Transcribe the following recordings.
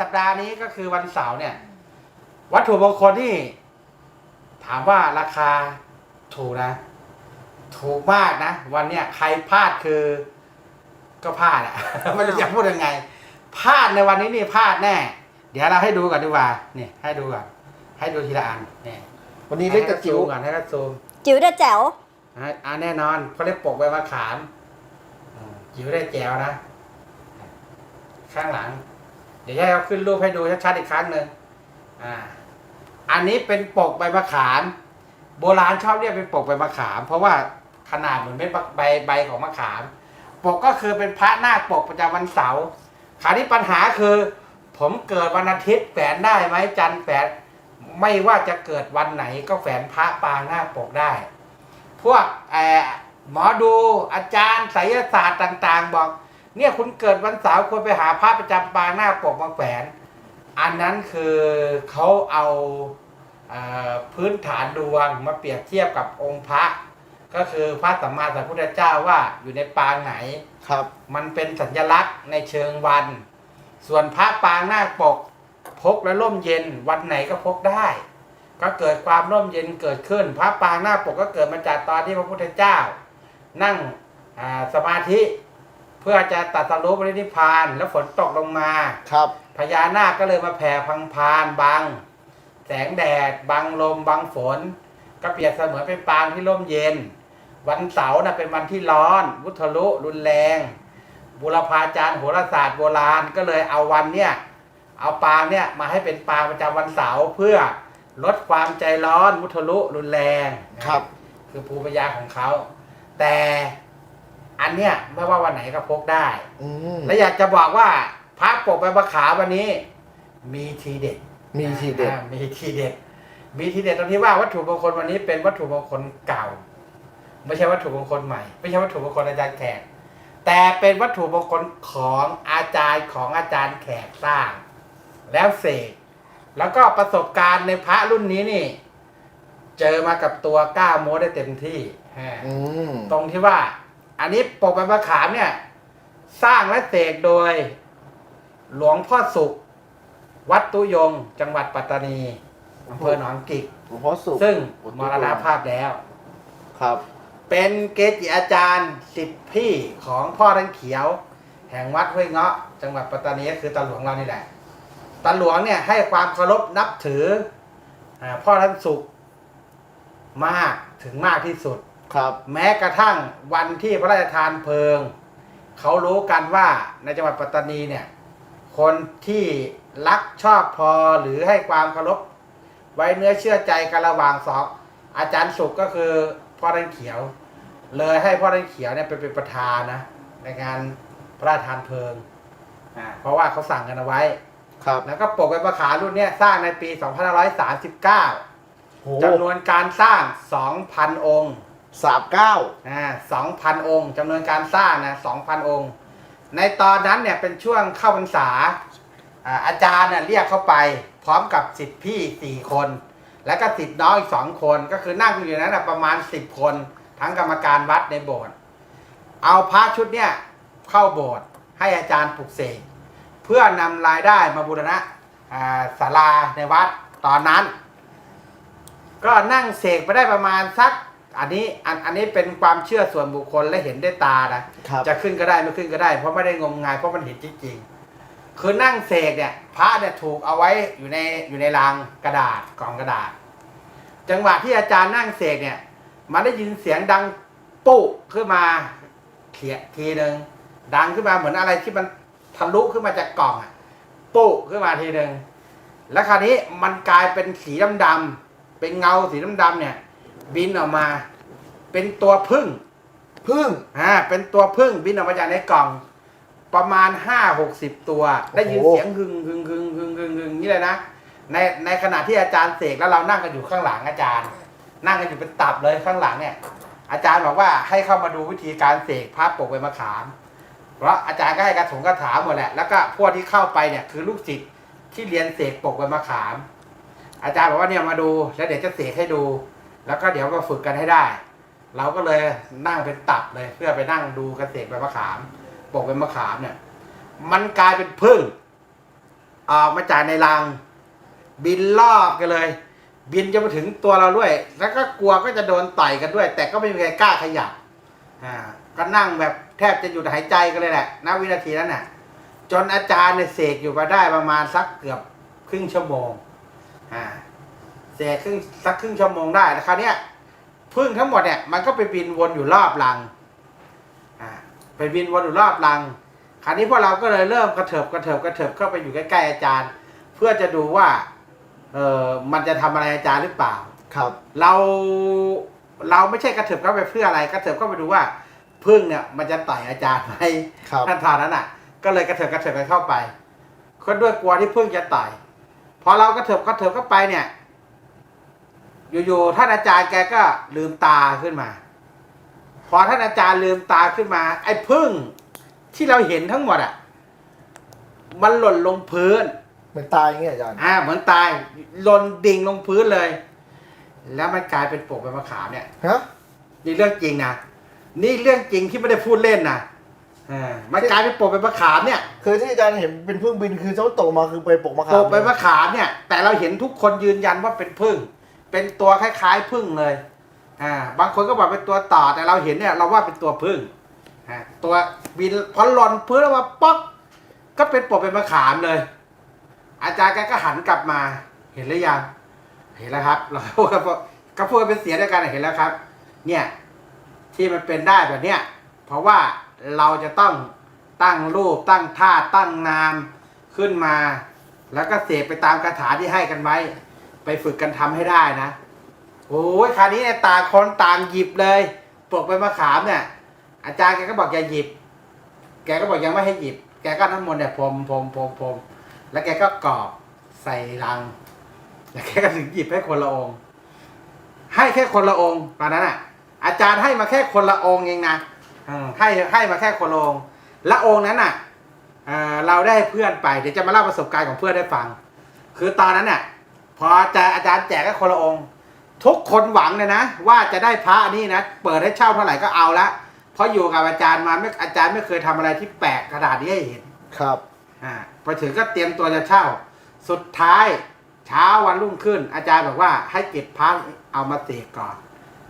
สัปดาห์นี้ก็คือวันเสาร์เนี่ย วัตถุมงคลที่ ถามว่าราคาถูกนะ ถูกมากนะ วันเนี้ยใครพลาดคือ ก็พลาดอะ ไม่รู้จะพูดยังไงพลาดในวันนี้นี่พลาดแน่ เดี๋ยวเราให้ดูกันดีกว่านี่ให้ดูก่อนให้ดูทีละอันนี่วันนี้เล็กกับจิ๋วให้กระซูมก่อนให้กระซูมจิ๋วเดอะแจ๋วอะอ่าแน่นอนเขาเรียกปกใบมะขามอืมจิ๋วได้แจวนะ ข้างหลัง เดี๋ยวให้เขาขึ้นรูปให้ดูชัดๆอีกครั้งหนึ่งอ่า อันนี้เป็นปกใบมะขาม โบราณชอบเรียกเป็นปกใบมะขาม เพราะว่าขนาดเหมือนเป็นใบใบของมะขาม ปกก็คือเป็นพระนาคปกประจำวันเสาร์คราวนี้ปัญหาคือ ผมเกิดวันอาทิตย์แฝนได้ไหมจันทร์แฝนไม่ว่าจะเกิดวันไหนก็แฝนพระปางหน้าปกได้ พวกหมอดูอาจารย์ไสยศาสตร์ต่าง ๆ บอก เนี่ยคุณเกิดวันเสาร์ควรไปหาพระประจำปางหน้าปกมาแฝนอันนั้นคือเขาเอาเอ่อพื้นฐานดวงมาเปรียบเทียบกับองค์พระ ก็คือพระสัมมาสัมพุทธเจ้าว่าอยู่ในปางไหนครับ มันเป็นสัญลักษณ์ในเชิงวัน ส่วนพระปางหน้าปกพกและร่มเย็นวันไหนก็พกได้ ก็เกิดความร่มเย็นเกิดขึ้น พระปางหน้าปกก็เกิดมาจากตอนที่พระพุทธเจ้า นั่งอ่าสมาธิ เพื่อจะตัดสรู้ปรินิพพานแล้วฝนตกลงมา ครับ พญานาคก็เลยมาแผ่พังพานบัง แสงแดด บังลม บังฝน ก็เปรียบเสมือนเป็นปางที่ร่มเย็น วันเสาร์นะเป็นวันที่ร้อน วุทลุรุนแรง บุรพาจารย์โหราศาสตร์โบราณก็เลยเอาวันเนี่ย เอาปางเนี่ยมาให้เป็นปางประจำวันเสาร์เพื่อลดความใจร้อนมุทลุรุนแรง ครับ คือภูมิปัญญาของเขา แต่ อันเนี้ยไม่ว่าวันไหนก็พกได้ อืมและอยากจะบอกว่าพระปกใบมะขามวันนี้ มีทีเด็ดมีทีเด็ด อ่ามีทีเด็ด มีทีเด็ดตรงที่ว่าวัตถุมงคลวันนี้เป็นวัตถุมงคลเก่า ไม่ใช่วัตถุมงคลใหม่ ไม่ใช่วัตถุมงคลอาจารย์แขก แต่เป็นวัตถุมงคลของอาจารย์ของอาจารย์แขกสร้าง แล้วเสกแล้วก็ประสบการณ์ในพระรุ่นนี้นี่ เจอมากับตัวกล้าโม้ได้เต็มที่ฮะ อืม ตรงที่ว่า อันนี้ปกใบมะขามเนี่ย สร้างและเสกโดย หลวงพ่อสุข วัดตุยง จังหวัดปัตตานีอำเภอหนองกิก หลวงพ่อสุขซึ่งวัดมตุยงรณภาพแล้ว ครับ เป็นเกจิอาจารย์สิทธิพี่ของพ่อท่านเขียว แห่งวัดห้วยเงาะ จังหวัดปัตตานีก็คือตาหลวงเรานี่แหละตาหลวงเนี่ยให้ความเคารพนับถืออาพ่อท่านสุขมากถึงมากที่สุด ครับ แม้กระทั่งวันที่พระราชทานเพลิง เขารู้กันว่าในจังหวัดปัตตานีเนี่ย คนที่รักชอบพอหรือให้ความเคารพไว้เนื้อเชื่อใจกันระหว่างสองอาจารย์สุขก็คือพ่อท่านเขียว เลยให้พ่อท่านเขียวเนี่ยเป็นเป็นประธานนะในงานพระราชทานเพลิงอ่าเพราะว่าเขาสั่งกันเอาไว้ ครับแล้วก็ปกใบประขารุ่นเนี้ยสร้างในปี 2539 โหจำนวนการสร้าง 2,000 องค์ สามเก้าอ่าสองพันองค์จำนวนการสร้างนะสองพันองค์ ในตอนนั้นเนี่ยเป็นช่วงเข้าพรรษาอ่าอาจารย์เนี่ยเรียกเข้าไปพร้อมกับสิทธิพี่สี่คน แล้วก็สิทธิน้องอีกสองคนก็คือนั่งอยู่ในนั้นนะประมาณสิบคนทั้งกรรมการวัดในโบสถ์เอาพระชุดเนี่ยเข้าโบสถ์ให้อาจารย์ปลุกเสกเพื่อนำรายได้มาบูรณะอ่าศาลาในวัดตอนนั้น ก็นั่งเสกไปได้ประมาณสัก อันนี้อันอันนี้เป็นความเชื่อส่วนบุคคลและเห็นด้วยตานะครับ จะขึ้นก็ได้ไม่ขึ้นก็ได้ เพราะไม่ได้งมงายเพราะมันเห็นจริงๆคือนั่งเสกเนี่ย พระเนี่ยถูกเอาไว้อยู่ในอยู่ในรางกระดาษกล่องกระดาษ จังหวะที่อาจารย์นั่งเสกเนี่ย มันได้ยินเสียงดังปุ๊ขึ้นมาเขียทีหนึ่งดังขึ้นมาเหมือนอะไรที่มันทะลุขึ้นมาจากกล่องอะปุ๊ขึ้นมาทีหนึ่งแล้วคราวนี้มันกลายเป็นสีดำๆเป็นเงาสีดำๆเนี่ย บินออกมา เป็นตัวพึ่งพึ่งอ่าเป็นตัวพึ่งบินออกมาจากในกล่อง ประมาณห้าหกสิบตัว ได้ยินโอ้โหเสียงหึงหึงหึงหึงหึงหึงนี่เลยนะในในขณะที่อาจารย์เสกแล้วเรานั่งกันอยู่ข้างหลังอาจารย์ นั่งกันอยู่เป็นตับเลยข้างหลังเนี่ย อาจารย์บอกว่าให้เข้ามาดูวิธีการเสกพระปกใบมะขาม เพราะอาจารย์ก็ให้กระถงกระถาหมดแหละแล้วก็พวกที่เข้าไปเนี่ยคือลูกศิษย์ที่เรียนเสกปกใบมะขาม อาจารย์บอกว่าเนี่ยมาดูแล้วเดี๋ยวจะเสกให้ดู แล้วก็เดี๋ยวมาฝึกกันให้ได้ เราก็เลยนั่งเป็นตับเลยเพื่อไปนั่งดูกระเสกใบมะขามปกใบมะขามเนี่ย มันกลายเป็นพึ่งออกมาจากในรัง บินรอบกันเลย บินจะมาถึงตัวเราด้วย แล้วก็กลัวก็จะโดนต่อยกันด้วย แต่ก็ไม่มีใครกล้าขยับอ่าก็นั่งแบบแทบจะหยุดหายใจกันเลยแหละณวินาทีนั้นน่ะ จนอาจารย์เนี่ยเสกอยู่มาได้ประมาณสักเกือบครึ่งชั่วโมงอ่า เสกครึ่งสักครึ่งชั่วโมงได้แล้วคราวเนี้ยพึ่งทั้งหมดเนี่ยมันก็ไปบินวนอยู่รอบรังอ่าไปบินวนอยู่รอบรัง คราวนี้พวกเราก็เลยเริ่มกระเถิบกระเถิบกระเถิบเข้าไปอยู่ใกล้ๆอาจารย์ เพื่อจะดูว่าเออมันจะทำอะไรอาจารย์หรือเปล่า ครับ เราเราไม่ใช่กระเถิบเข้าไปเพื่ออะไรกระเถิบเข้าไปดูว่าพึ่งเนี่ยมันจะต่อยอาจารย์ไหมครับท่านทานนั้นอะ ก็เลยกระเถิบกระเถิบกันเข้าไปคนด้วยกลัวที่พึ่งจะต่อยพอเรากระเถิบกระเถิบเข้าไปเนี่ย อยู่ๆท่านอาจารย์แกก็ลืมตาขึ้นมา พอท่านอาจารย์ลืมตาขึ้นมา ไอ้พึ่งที่เราเห็นทั้งหมดอะ มันหล่นลงพื้น เหมือนตายอย่างเงี้ยอาจารย์อ่า เหมือนตายหล่นดิ่งลงพื้นเลย แล้วมันกลายเป็นปกใบมะขามเนี่ยฮะนี่เรื่องจริงนะนี่เรื่องจริงที่ไม่ได้พูดเล่นนะอ่ามันกลายเป็นปกใบมะขามเนี่ยคือที่อาจารย์เห็นเป็นพึ่งบินคือเขาตกมาคือไปปกมะขาปมกใบมะขามเนี่ย แต่เราเห็นทุกคนยืนยันว่าเป็นพึ่ง เป็นตัวคล้ายๆพึ่งเลยอ่าบางคนก็บอกเป็นตัวต่อแต่เราเห็นเนี่ยเราว่าเป็นตัวพึ่งอ่าตัวบินพอหล่นพื้นแล้วมาป๊อกก็เป็นปกใบมะขามเลย อาจารย์แกก็หันกลับมาเห็นหรือยังเห็นแล้วครับ เราก็พูดกันก็พูดกันเป็นเสียด้วยกันเห็นแล้วครับ เนี่ยที่มันเป็นได้แบบเนี้ยเพราะว่าเราจะต้องตั้งรูปตั้งท่าตั้งนามขึ้นมา แล้วก็เสกไปตามคาถาที่ให้กันไว้ ไปฝึกกันทำให้ได้นะ โอ้ยคราวนี้เนี่ยต่างคนต่างหยิบเลยปลกใบมะขามเนี่ย อาจารย์แกก็บอกอย่าหยิบ แกก็บอกยังไม่ให้หยิบ แกก็น้ำมนต์เนี่ยพรมพรมพรมพรมแล้วแกก็กรอบใส่รัง แล้วแกก็ถึงหยิบให้คนละองค์ให้แค่คนละองค์ตอนนั้นอะ อาจารย์ให้มาแค่คนละองค์เองนะให้ให้มาแค่คนละองค์และองค์นั้นอะเเราได้เพื่อนไปเดี๋ยวจะมาเล่าประสบการณ์ของเพื่อนให้ฟัง คือตอนนั้นน่ะ พออาจารย์อาจารย์แจกแค่คนละองค์ ทุกคนหวังเลยนะ ว่าจะได้พระอันนี้นะ เปิดให้เช่าเท่าไหร่ก็เอาละ เพราะอยู่กับอาจารย์มาไม่อาจารย์ไม่เคยทำอะไรที่แปลกขนาดนี้ให้เห็น ครับอ่าพอถึงก็เตรียมตัวจะเช่า สุดท้ายเช้าวันรุ่งขึ้น อาจารย์บอกว่าให้เก็บพระเอามาเสกก่อน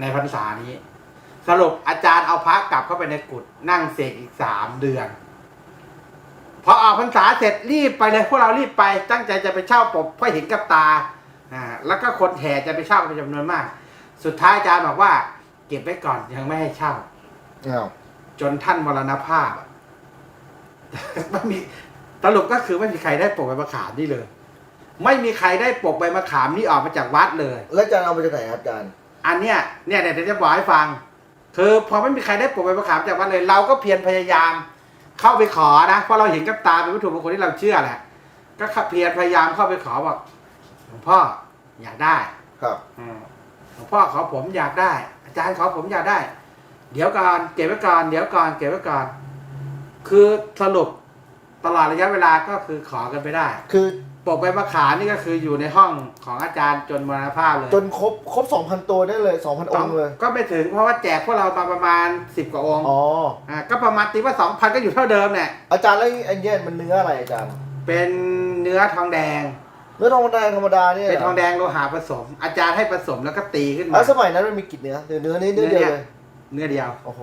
ในพรรษานี้ สรุปอาจารย์เอาพระกลับเข้าไปในกุฏนั่งเสกอีกสามเดือน พอออกพรรษาเสร็จรีบไปเลยพวกเรารีบไป ตั้งใจจะไปเช่าปกเพื่อเห็นกับตาอ่าแล้วก็คนแห่จะไปเช่าเป็นจำนวนมาก สุดท้ายอาจารย์บอกว่า เก็บไว้ก่อนยังไม่ให้เช่า อ้าวจนท่านมรณภาพอะไม่มีสรุปก็คือไม่มีใครได้ปกใบมะขามนี่เลย ไม่มีใครได้ปกใบมะขามนี่ออกมาจากวัดเลย แล้วอาจารย์เอามาจากไหนครับอาจารย์ อันเนี้ยเนี่ยเดี๋ยวจะบอกให้ฟัง คือพอไม่มีใครได้ปกใบมะขามจากวัดเลย เราก็เพียรพยายาม เข้าไปขอนะเพราะเราเห็นกับตาเป็นวัตถุมงคลที่เราเชื่อแหละ ก็เพียรพยายามเข้าไปขอบอกหลวงพ่ออยากได้ครับอืมหลวงพ่อขอผมอยากได้ อาจารย์ขอผมอยากได้ เดี๋ยวก่อนเก็บไว้ก่อนเดี๋ยวก่อนเก็บไว้ก่อนคือสรุปตลอดระยะเวลาก็คือขอกันไปได้ คือ ปกใบมะขามนี่ก็คืออยู่ในห้องของอาจารย์จนมรณภาพเลยจนครบครบสองพันตัวได้เลยสองพันองค์เลย ก็ไม่ถึงเพราะว่าแจกพวกเรามาประมาณสิบกว่าองค์อ๋ออ่าก็ประมาณตีว่าสองพันก็อยู่เท่าเดิมเนี่ยอาจารย์แล้วไอ้เนี่ยมันเนื้ออะไรอาจารย์ เป็นเนื้อทองแดง เนื้อทองแดงธรรมดาเนี่ยเป็นทองแดงโลหะผสม อาจารย์ให้ผสมแล้วก็ตีขึ้นมาแล้วสมัยนั้นมันมีกี่เนื้อเนื้อเนื้อนี้เนื้อเดียวเลยเนื้อเดียวโอ้โห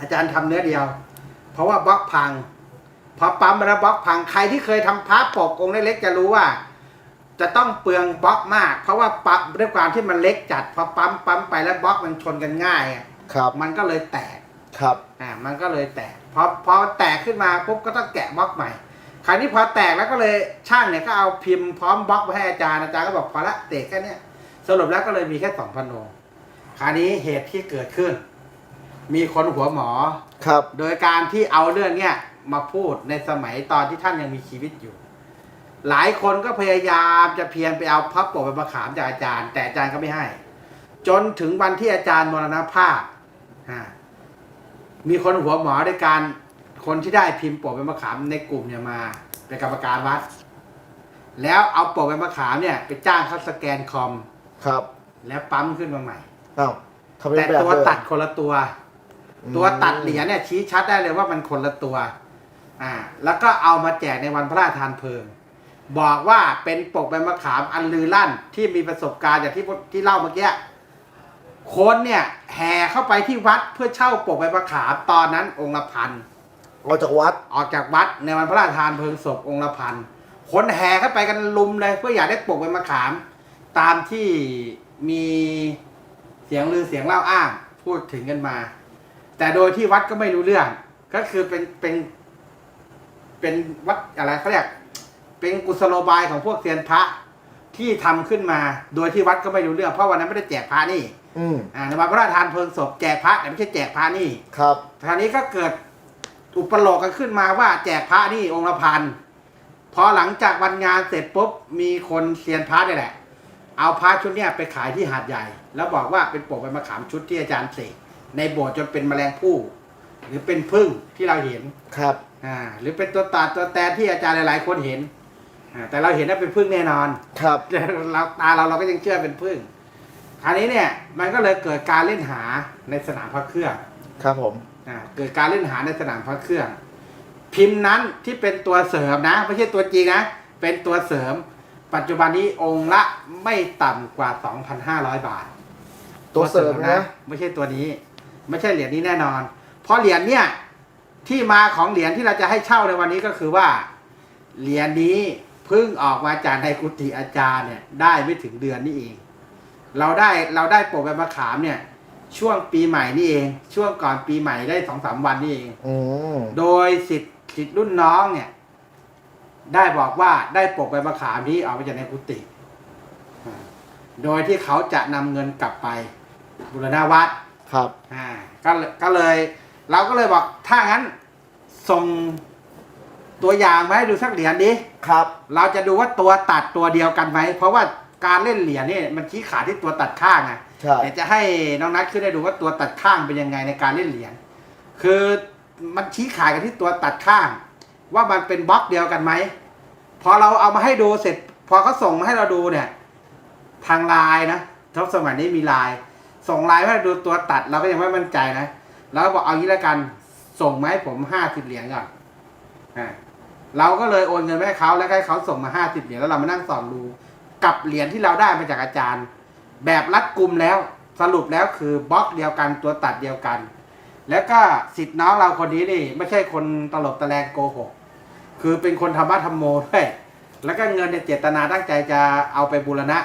อาจารย์ทำเนื้อเดียว เพราะว่าบล็อกพัง พอปั๊มไปแล้วบล็อกพังใครที่เคยทำพาร์ทปกองค์เล็กๆจะรู้ว่า จะต้องเปลืองบล็อกมาก เพราะว่าปั๊มด้วยความที่มันเล็กจัดพอปั๊มปั๊มไปแล้วบล็อกมันชนกันง่ายอะครับมันก็เลยแตกครับอ่ามันก็เลยแตกพอพอแตกขึ้นมาปุ๊บก็ต้องแกะบล็อกใหม่ คราวนี้พอแตกแล้วก็เลยช่างเนี่ยก็เอาพิมพ์พร้อมบล็อกไปให้อาจารย์อาจารย์ก็บอกพอละเตะแค่เนี้ยสสรุปแล้วก็เลยมีแค่สองพันองค์คราวนี้เหตุที่เกิดขึ้น มีคนหัวหมอครับ โดยการที่เอาเรื่องเนี้ย มาพูดในสมัยตอนที่ท่านยังมีชีวิตอยู่ หลายคนก็พยายามจะเพียรไปเอาพระปกไปประขามจากอาจารย์ แต่อาจารย์ก็ไม่ให้ จนถึงวันที่อาจารย์มรณภาพอ่ามีคนหัวหมอด้วยการคนที่ได้พิมพ์ปกเป็นมะขามในกลุ่มเนี่ยมาเป็นกรรมการวัด แล้วเอาปกเป็นมะขามเนี่ย ไปจ้างเขาสแกนคอมครับ แล้วปั๊มขึ้นมาใหม่อ้าวทำเป็นแต่แบบตัวเลยตัดคนละตัว ตัวตัดเหรียญเนี่ยชี้ชัดได้เลยว่ามันคนละตัว อ่าแล้วก็เอามาแจกในวันพระราชทานเพลิง บอกว่าเป็นปกใบมะขามอันลือลั่นที่มีประสบการณ์อย่างที่พที่เล่าเมื่อกี้คนเนี่ยแห่เข้าไปที่วัดเพื่อเช่าปกใบมะขามตอนนั้นองค์ละพันออกจากวัดออกจากวัดในวันพระราชทานเพลิงศพองค์ละพันคนแห่เข้าไปกันลุมเลยเพื่ออยากได้ปกใบมะขาม ตามที่มีเสียงลือเสียงเล่าอ้างพูดถึงกันมา แต่โดยที่วัดก็ไม่รู้เรื่อง ก็คือเป็นเป็น เป็นวัดอะไรเขาเรียกเป็นกุศโลบายของพวกเซียนพระที่ทำขึ้นมา โดยที่วัดก็ไม่รู้เรื่องเพราะวันนั้นไม่ได้แจกพระนี่อืมอ่าในวันพระราชทานเพลิงศพแจกพระแต่ไม่ใช่แจกพระนี่ ครับคราวนี้ก็เกิดอุปโลกกันขึ้นมาว่าแจกพระนี่องค์ละพันพอหลังจากวันงานเสร็จปุ๊บมีคนเซียนพระนี่แหละ เอาพระชุดเนี้ยไปขายที่หาดใหญ่ แล้วบอกว่าเป็นปกใบมะขามชุดที่อาจารย์เสกในโบสถ์จนเป็นแมลงผู้ หรือเป็นพึ่งที่เราเห็นครับ อ่าหรือเป็นตัวตาตัวแตนที่อาจารย์หลาย ๆ คนเห็นอ่าแต่เราเห็นว่าเป็นพึ่งแน่นอน ครับแต่เราตาเราเราก็ยังเชื่อเป็นพึ่งคราวนี้เนี่ยมันก็เลยเกิดการเล่นหาในสนามพระเครื่องครับผม อ่าเกิดการเล่นหาในสนามพระเครื่อง พิมพ์นั้นที่เป็นตัวเสริมนะ ไม่ใช่ตัวจริงนะ เป็นตัวเสริม ปัจจุบันนี้องค์ละไม่ต่ำกว่า 2,500 บาท ตัวเสริมนะ ไม่ใช่ตัวนี้ ไม่ใช่เหรียญนี้แน่นอน เพราะเหรียญเนี่ย ที่มาของเหรียญที่เราจะให้เช่าในวันนี้ก็คือว่า เหรียญนี้เพิ่งออกมาจากในกุฏิอาจารย์เนี่ยได้ไม่ถึงเดือนนี่เอง เราได้เราได้ปกใบมะขามเนี่ย ช่วงปีใหม่นี่เอง ช่วงก่อนปีใหม่ได้สองสามวันนี่เอง อืมโดยสิทธิ์สิทธิ์รุ่นน้องเนี่ย ได้บอกว่าได้ปกใบมะขามนี้ออกมาจากในกุฏิอ่าโดยที่เขาจะนำเงินกลับไปบุรณาวัด ครับ อ่าก็เลยก็เลย เราก็เลยบอกถ้างั้นส่งตัวอย่างมาให้ดูสักเหรียญดิครับ เราจะดูว่าตัวตัดตัวเดียวกันไหมเพราะว่าการเล่นเหรียญนี่มันชี้ขาดที่ตัวตัดข้างไงใช่เดี๋ยวจะให้น้องนัทขึ้นได้ดูว่าตัวตัดข้างเป็นยังไงในการเล่นเหรียญคือมันชี้ขาดกันที่ตัวตัดข้าง ว่ามันเป็นบล็อกเดียวกันไหมพอเราเอามาให้ดูเสร็จ พอเขาส่งมาให้เราดูเนี่ย ทางไลน์นะทุกสมัยนี้มีไลน์ส่งไลน์มาให้ดูตัวตัดเราก็ยังไม่มั่นใจนะ เราก็บอกเอางี้แล้วกัน ส่งมาให้ผมห้าสิบเหรียญก่อนอ่าเราก็เลยโอนเงินไปให้เขาแล้วให้เขาส่งมาห้าสิบเหรียญแล้วเรามานั่งส่องดู กับเหรียญที่เราได้มาจากอาจารย์ แบบรัดกลุ่มแล้วสรุปแล้วคือบล็อกเดียวกันตัวตัดเดียวกัน แล้วก็สิทธิ์น้องเราคนนี้นี่ ไม่ใช่คนตลบตะแลงโกหกคือเป็นคนธรรมะธรรมโมด้วยแล้วก็เงินในยเจตนาตั้งใจจะเอาไปบูรณะ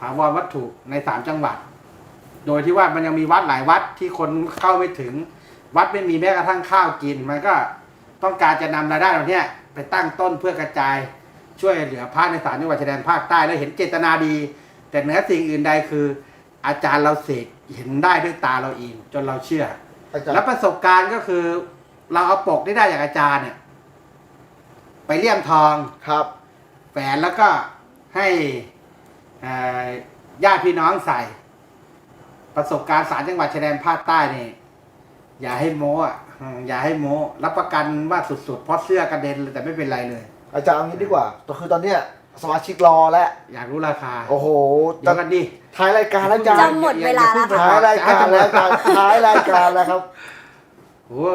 ถาวรวัตถุในสามจังหวัด โดยที่ว่ามันยังมีวัดหลายวัดที่คนเข้าไม่ถึง วัดไม่มีแม้กระทั่งข้าวกิน มันก็ต้องการจะนำรายได้เหล่าเนี้ยไปตั้งต้นเพื่อกระจายช่วยเหลือพระในสามจังหวัดชายแดนภาคใต้แล้วเห็นเจตนาดี แต่เหนือสิ่งอื่นใดคือ อาจารย์เราเสกเห็นได้ด้วยตาเราเองจนเราเชื่อ อาจารย์ แล้วประสบการณ์ก็คือ เราเอาปกที่ได้จากอาจารย์เนี่ย ไปเลี่ยมทอง ครับ แฝนแล้วก็ให้เอ่อญาติพี่น้องใส่ ประสบการณ์สารจังหวัดชายแดนภาคใต้นี่อย่าให้โม้อะอืมอย่าให้โม้รับประกันว่าสุดๆเพราะเสื้อกระเด็นเลยแต่ไม่เป็นไรเลย อาจารย์เอางี้ดีกว่าก็คือตอนเนี้ยสมาชิกรอแล้วอยากรู้ราคาโอ้โหเดี๋ยวกันดิ ท้ายรายการแล้วอาจารย์จะหมดเวลาแล้วค่ะ ท้ายรายการแล้วอาจารย์ท้ายรายการแล้วครับ โอ้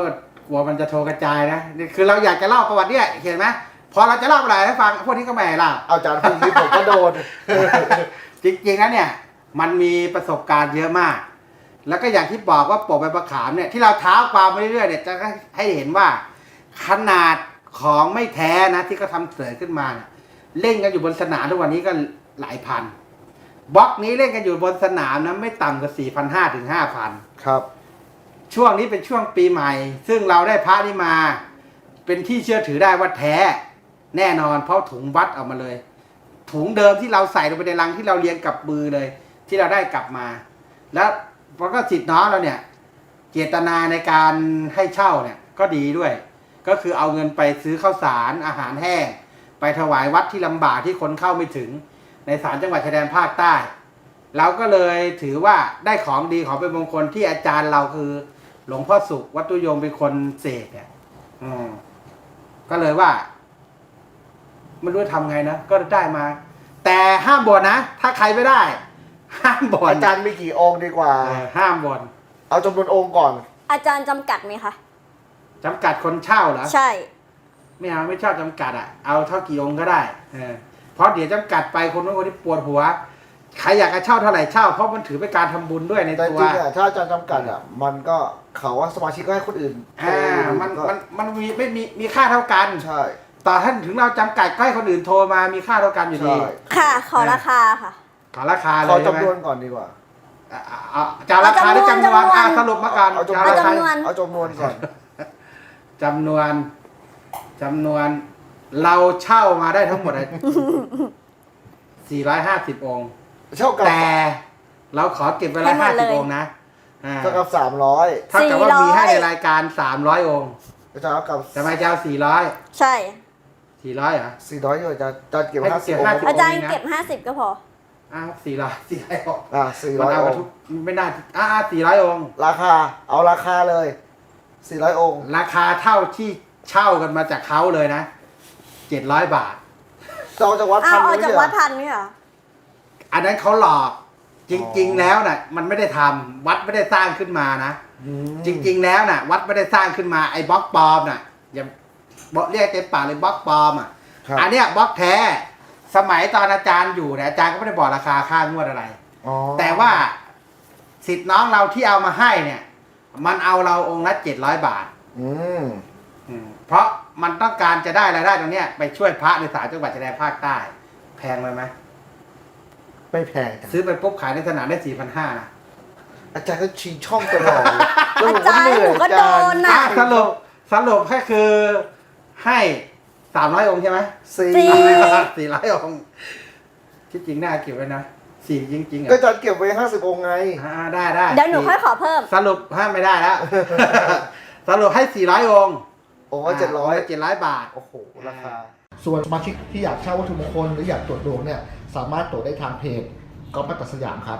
กลัวมันจะโทรกระจายนะนี่คือเราอยากจะเล่าประวัติเนี่ยเห็นไหมพอเราจะเล่าอะไรให้ฟังพวกนี้ก็ไม่ให้เล่า เอาอาจารย์พรุ่งนี้ผมก็โดน จริงๆแล้วเนี่ย มันมีประสบการณ์เยอะมาก แล้วก็อย่างที่บอกว่าปกใบมะขามเนี่ยที่เราเท้าความไปเรื่อยๆเนี่ยจะให้เห็นว่า ขนาดของไม่แท้นะที่เขาทำเสือขึ้นมาเนี่ยเล่นกันอยู่บนสนามทุกวันนี้ก็หลายพันบล็อกนี้เล่นกันอยู่บนสนามนะไม่ต่ำกว่าสี่พันห้าถึงห้าพันครับ ช่วงนี้เป็นช่วงปีใหม่ ซึ่งเราได้พระนี่มา เป็นที่เชื่อถือได้ว่าแท้ แน่นอนเพราะถุงวัดออกมาเลย ถุงเดิมที่เราใส่ลงไปในลังที่เราเรียงกับมือเลย ที่เราได้กลับมา แล้วพอก็สิทธิ์น้องเราเนี่ย เจตนาในการให้เช่าเนี่ยก็ดีด้วย ก็คือเอาเงินไปซื้อข้าวสารอาหารแห้ง ไปถวายวัดที่ลำบากที่คนเข้าไม่ถึง ในสารจังหวัดชายแดนภาคใต้เราก็เลยถือว่าได้ของดีของเป็นมงคลที่อาจารย์เราคือ หลวงพ่อสุขวัตุโยมเป็นคนเสกเนี่ยอืมก็เลยว่าไม่รู้จะทำไงนะ ก็ได้มา แต่ห้ามบ่นนะ ถ้าใครไม่ได้ ห้ามบ่นอาจารย์มีกี่องค์ดีกว่า เออห้ามบ่นเอาจำนวนองค์ก่อน อาจารย์จำกัดไหมคะ จำกัดคนเช่าเหรอ ใช่ ไม่เอาไม่ชอบจำกัดอะ เอาเท่ากี่องค์ก็ได้เออเพราะเดี๋ยวจำกัดไปคนนู้นคนนี้ปวดหัว ใครอยากจะเช่าเท่าไหร่เช่า เพราะมันถือเป็นการทำบุญด้วยในแต่จตัว ริงๆอะถ้าอาจารย์จำกัดอะมันก็เขาว่าสมาชิกก็ให้คนอื่นอ่า มัน ก็มัน มันมีไม่มี มีค่าเท่ากัน ใช่ต่อท่านถึงเราจำกัดก็ให้คนอื่นโทรมา มีค่าเท่ากันอยู่ดี ใช่ค่ะ ขอราคาค่ะ ขอราคาเลขอยใช่ไหมจำนวนก่อนดีกว่า อะอะอะจะเอาราคาหรือจำนวนจำนวนอะสรุปมาก่อนเอาจำนจะวน ราคาจำนวนเอาจำนวนก่อน จำนวนจำนวน เราเช่ามาได้ทั้งหมด 450 องค์ เท่ากับแต่เราขอเก็บไว้ให้ละหมดเลย 50 องค์นะอ่าเท่ากับสามร้อยเท่ากับว่ามี400ให้ในรายการ 300 องค์อาจารย์เอากับทำไมจะเอา400 ใช่ 400เหรอ สี่ร้อยอยู่อาจารย์อาจารย์เก็บให้ห้าเก็สิบบองค์50 อาจารย์องค์นี้นะเก็บห้าสิบก็พอ อ้าว400 400องค์อ่าสี่มัร้อนยเอาอไปงทุกค์ไม่ได้อ่า400องค์ราคา เอาราคาเลยสี่ร้อยองค์ราคาเท่าที่เช่ากันมาจากเขาเลยนะ700บาท จะเอาจากวัดอ้าพัวนเอาไม่จากใช่เหรวัอดพันนี่เหรอ อันนั้นเขาหลอกจริงอ๋อๆแล้วน่ะ มันไม่ได้ทำวัดไม่ได้สร้างขึ้นมานะ อืมจริง ๆ แล้วน่ะ วัดไม่ได้สร้างขึ้นมาไอ้บล็อกปลอมน่ะอย่าบอกเรียกเต็มปากเลยบล็อกปลอมอะครับอันเนี้ยบล็อกแท้ สมัยตอนอาจารย์อยู่เนี่ยอาจารย์ก็ไม่ได้บอกราคาค่างวดอะไร อ๋อแต่ว่าสิทธิ์น้องเราที่เอามาให้เนี่ย มันเอาเราองค์ละเจ็ดร้อยบาท อืมอืมเพราะมันต้องการจะได้รายได้ตรงเนี้ยไปช่วยพระในสามจังหวัดชายแดนภาคใต้ แพงไหมไหมไม่แพงจ้ะซื้อไปปุ๊บขายในสนามได้สี่พันห้านะอาจารย์ก็ชี้ช่องตลอดเลยอาจารย์หนูก็โดน น่ะ อะสรุปสรุปแค่คือให้ สามร้อยองค์ใช่ไหมสี่สี่ สี่ร้อยองค์ที่จริงน่าเก็บไว้นะสี่จริงๆอะก็อาจารย์เก็บไว้ห้าสิบองค์ไง อ่าได้ได้เดี๋ยวหนูค่อยขอเพิ่ม สรุปห้ามไม่ได้แล้ว สรุปให้สี่ร้อยองค์องค์ละเจ็ดร้อยเจ็ดร้อยบาท โอ้โห ราคา ส่วนสมาชิกที่อยากเช่าวัตถุมงคลหรืออยากตรวจดวงเนี่ย สามารถตรวจได้ทางเพจก๊อฟมัตตสยามครับ